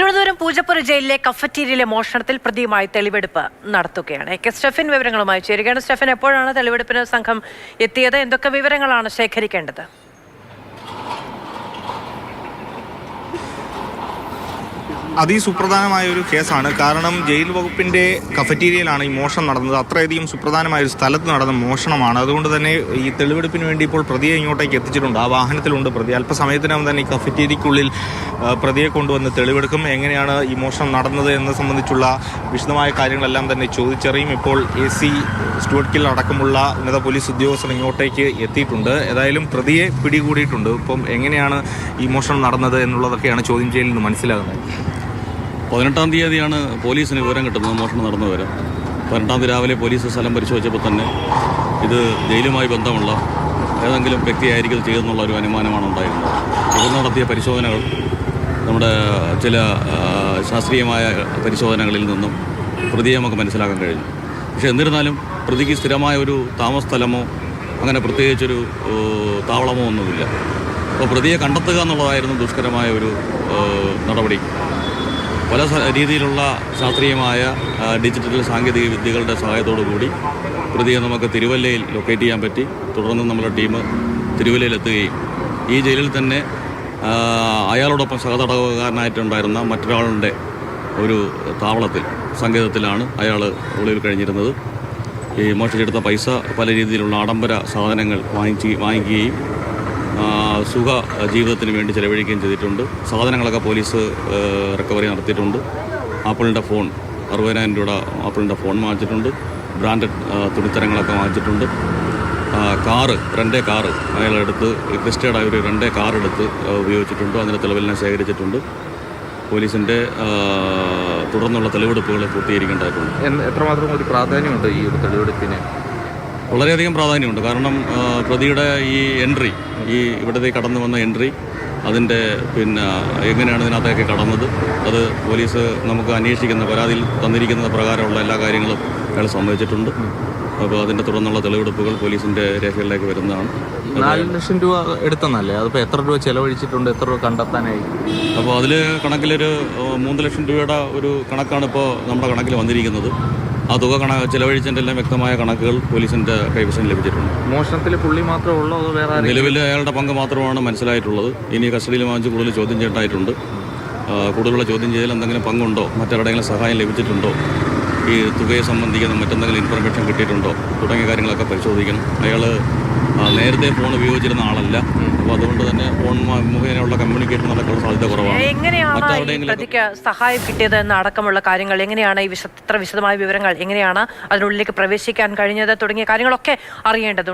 തിരുവനന്തപുരം പൂജപ്പുര ജയിലിലെ കഫറ്റീരിയയിലെ മോഷണത്തിൽ പ്രതിയുമായി തെളിവെടുപ്പ് നടത്തുകയാണ്. കെ സ്റ്റെഫിൻ വിവരങ്ങളുമായി ചേരുകയാണ്. സ്റ്റെഫിൻ എപ്പോഴാണ് തെളിവെടുപ്പിന് സംഘം എത്തിയത്? എന്തൊക്കെ വിവരങ്ങളാണ് ശേഖരിക്കേണ്ടത്? അതിസുപ്രധാനമായ ഒരു കേസാണ്. കാരണം ജയിൽ വകുപ്പിന്റെ കഫറ്റീരിയയിലാണ് ഈ മോഷണം നടന്നത്. അത്രയധികം സുപ്രധാനമായ ഒരു സ്ഥലത്ത് നടന്ന മോഷണമാണ്. അതുകൊണ്ട് തന്നെ ഈ തെളിവെടുപ്പിന് വേണ്ടി ഇപ്പോൾ പ്രതിയെ ഇങ്ങോട്ടേക്ക് എത്തിച്ചിട്ടുണ്ട്. ആ വാഹനത്തിലുണ്ട് പ്രതി. അല്പസമയത്തിനകം തന്നെ ഈ കഫറ്റീരിയക്കുള്ളിൽ പ്രതിയെ കൊണ്ടുവന്ന് തെളിവെടുക്കും. എങ്ങനെയാണ് ഈ മോഷണം നടന്നത് എന്ന് സംബന്ധിച്ചുള്ള വിശദമായ കാര്യങ്ങളെല്ലാം തന്നെ ചോദിച്ചറിയും. ഇപ്പോൾ എ സി സ്റ്റുവർട്ട് കിൽ അടക്കമുള്ള ഉന്നത പോലീസ് ഉദ്യോഗസ്ഥർ ഇങ്ങോട്ടേക്ക് എത്തിയിട്ടുണ്ട്. ഏതായാലും പ്രതിയെ പിടികൂടിയിട്ടുണ്ട്. ഇപ്പം എങ്ങനെയാണ് ഈ മോഷണം നടന്നത് എന്നുള്ളതൊക്കെയാണ് ചോദ്യം ചെയ്യലിൽ നിന്ന് മനസ്സിലാകുന്നത്. പതിനെട്ടാം തീയതിയാണ് പോലീസിന് വിവരം കിട്ടുന്നത്. മോഷണം നടന്നു വരെ. പതിനെട്ടാം തീയതി രാവിലെ പോലീസ് സ്ഥലം പരിശോധിച്ചപ്പോൾ തന്നെ ഇത് ജയിലുമായി ബന്ധമുള്ള ഏതെങ്കിലും വ്യക്തിയായിരിക്കും ചെയ്തെന്നുള്ള ഒരു അനുമാനമാണ് ഉണ്ടായിരുന്നത്. തുടർന്ന് നടത്തിയ പരിശോധനകൾ നമ്മുടെ ചില ശാസ്ത്രീയമായ പരിശോധനകളിൽ നിന്നും പ്രതിയെ നമുക്ക് മനസ്സിലാക്കാൻ കഴിഞ്ഞു. പക്ഷേ എന്നിരുന്നാലും പ്രതിക്ക് സ്ഥിരമായ ഒരു താമസ സ്ഥലമോ അങ്ങനെ പ്രത്യേകിച്ചൊരു താവളമോ ഒന്നുമില്ല. അപ്പോൾ പ്രതിയെ കണ്ടെത്തുക എന്നുള്ളതായിരുന്നു ദുഷ്കരമായ ഒരു നടപടി. പല രീതിയിലുള്ള ശാസ്ത്രീയമായ ഡിജിറ്റൽ സാങ്കേതിക വിദ്യകളുടെ കൂടി പ്രതിയെ നമുക്ക് തിരുവല്ലയിൽ ലൊക്കേറ്റ് ചെയ്യാൻ പറ്റി. തുടർന്ന് നമ്മുടെ ടീം തിരുവല്ലയിലെത്തുകയും ഈ ജയിലിൽ തന്നെ അയാളോടൊപ്പം സഹതടവുകാരനായിട്ടുണ്ടായിരുന്ന മറ്റൊരാളുടെ ഒരു താവളത്തിൽ സങ്കേതത്തിലാണ് അയാൾ ഒളിവിൽ കഴിഞ്ഞിരുന്നത്. ഈ മോഷ്ടിച്ചെടുത്ത പൈസ പല രീതിയിലുള്ള ആഡംബര സാധനങ്ങൾ വാങ്ങിച്ച് വാങ്ങിക്കുകയും സുഖ ജീവിതത്തിന് വേണ്ടി ചെലവഴിക്കുകയും ചെയ്തിട്ടുണ്ട്. സാധനങ്ങളൊക്കെ പോലീസ് റിക്കവറി നടത്തിയിട്ടുണ്ട്. ആപ്പിളിന്റെ ഫോൺ അറുപതിനായിരം രൂപയുടെ ആപ്പിളിന്റെ ഫോൺ വാങ്ങിച്ചിട്ടുണ്ട്. ബ്രാൻഡഡ് തുണിത്തരങ്ങളൊക്കെ വാങ്ങിച്ചിട്ടുണ്ട്. കാറ് റെന്റെ കാറ് അയാളെടുത്ത് രജിസ്റ്റേർഡ് ആയ ഒരു കാർ എടുത്ത് ഉപയോഗിച്ചിട്ടുണ്ട്. അതിന്റെ തെളിവെല്ലാം ശേഖരിച്ചിട്ടുണ്ട്. പോലീസിന്റെ തുടർന്നുള്ള തെളിവെടുപ്പുകൾ പൂർത്തീകരിക്കേണ്ടതായിട്ടുണ്ട്. എത്രമാത്രം ഒരു പ്രാധാന്യമുണ്ട് ഈ ഒരു തെളിവെടുപ്പിന്? വളരെയധികം പ്രാധാന്യമുണ്ട്. കാരണം പ്രതിയുടെ ഈ എൻട്രി ഈ ഇവിടത്തേക്ക് കടന്നു വന്ന എൻട്രി അതിന്റെ പിന്നെ എങ്ങനെയാണ് ഇതിനകത്തേക്ക് കടന്നത് അത് പോലീസ് നമുക്ക് അന്വേഷിക്കുന്ന പരാതിയിൽ തന്നിരിക്കുന്ന പ്രകാരമുള്ള എല്ലാ കാര്യങ്ങളും അയാൾ സംഭവിച്ചിട്ടുണ്ട് അപ്പോൾ അതിന്റെ തുടർന്നുള്ള തെളിവെടുപ്പുകൾ പോലീസിന്റെ രേഖകളിലേക്ക് വരുന്നതാണ്. നാല് ലക്ഷം രൂപ എടുത്തെന്നല്ലേ? അതിപ്പോൾ എത്ര രൂപ ചെലവഴിച്ചിട്ടുണ്ട് എത്ര രൂപ കണ്ടെത്താനായി? അപ്പോൾ അതിൽ കണക്കിലൊരു മൂന്ന് ലക്ഷം രൂപയുടെ ഒരു കണക്കാണ് ഇപ്പോൾ നമ്മുടെ കണക്കിൽ വന്നിരിക്കുന്നത്. ആ തുക കണ ചിലവഴിച്ചതിന്റെ എല്ലാം വ്യക്തമായ കണക്കുകൾ പോലീസിന്റെ കൈവശം ലഭിച്ചിട്ടുണ്ട്. മോഷണത്തിൽ പുള്ളി മാത്രമേ ഉള്ളൂ അതോ വേറെ നിലവിൽ അയാളുടെ പങ്ക് മാത്രമാണ് മനസ്സിലായിട്ടുള്ളത്. ഇനി കസ്റ്റഡിയിൽ വാങ്ങിച്ച് കൂടുതൽ ചോദ്യം ചെയ്യേണ്ടതായിട്ടുണ്ട്. കൂടുതലുള്ള ചോദ്യം ചെയ്താൽ എന്തെങ്കിലും പങ്കുണ്ടോ? മറ്റെവിടെയെങ്കിലും സഹായം ലഭിച്ചിട്ടുണ്ടോ? ഈ തുകയെ സംബന്ധിക്കുന്ന മറ്റെന്തെങ്കിലും ഇൻഫർമേഷൻ കിട്ടിയിട്ടുണ്ടോ? തുടങ്ങിയ കാര്യങ്ങളൊക്കെ പരിശോധിക്കണം. അയാൾ നേരത്തെ ഫോൺ ഉപയോഗിച്ചിരുന്ന ആളല്ല. അപ്പോൾ അതുകൊണ്ട് തന്നെ ഫോൺ മുഖേനയുള്ള കമ്മ്യൂണിക്കേഷൻ നടക്കാനുള്ള സാധ്യത കുറവാണ്. എങ്ങനെയാണ് പ്രതിക്ക് സഹായം കിട്ടിയത് എന്ന അടക്കമുള്ള കാര്യങ്ങൾ? എങ്ങനെയാണ് ഈ വിശ ഇത്ര വിശദമായ വിവരങ്ങൾ എങ്ങനെയാണ് അതിനുള്ളിലേക്ക് പ്രവേശിക്കാൻ കഴിഞ്ഞത്? തുടങ്ങിയ കാര്യങ്ങളൊക്കെ അറിയേണ്ടതുണ്ട്.